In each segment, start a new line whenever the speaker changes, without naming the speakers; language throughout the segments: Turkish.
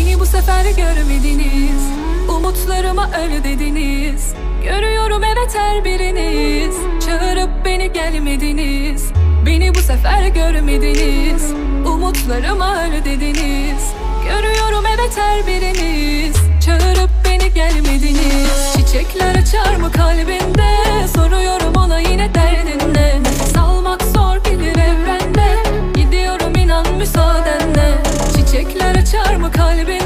Beni bu sefer görmediniz. Umutlarıma öl dediniz. Görüyorum evet her biriniz. Çağırıp beni gelmediniz. Beni bu sefer görmediniz. Umutlarıma öl dediniz. Görüyorum evet her biriniz. Çağırıp beni gelmediniz. Çiçekler açar mı kalbinde açar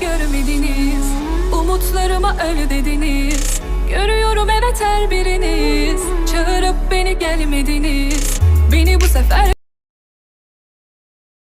görmediniz. Umutlarıma öl dediniz. Görüyorum evet her biriniz. Çağırıp beni gelmediniz. Beni bu sefer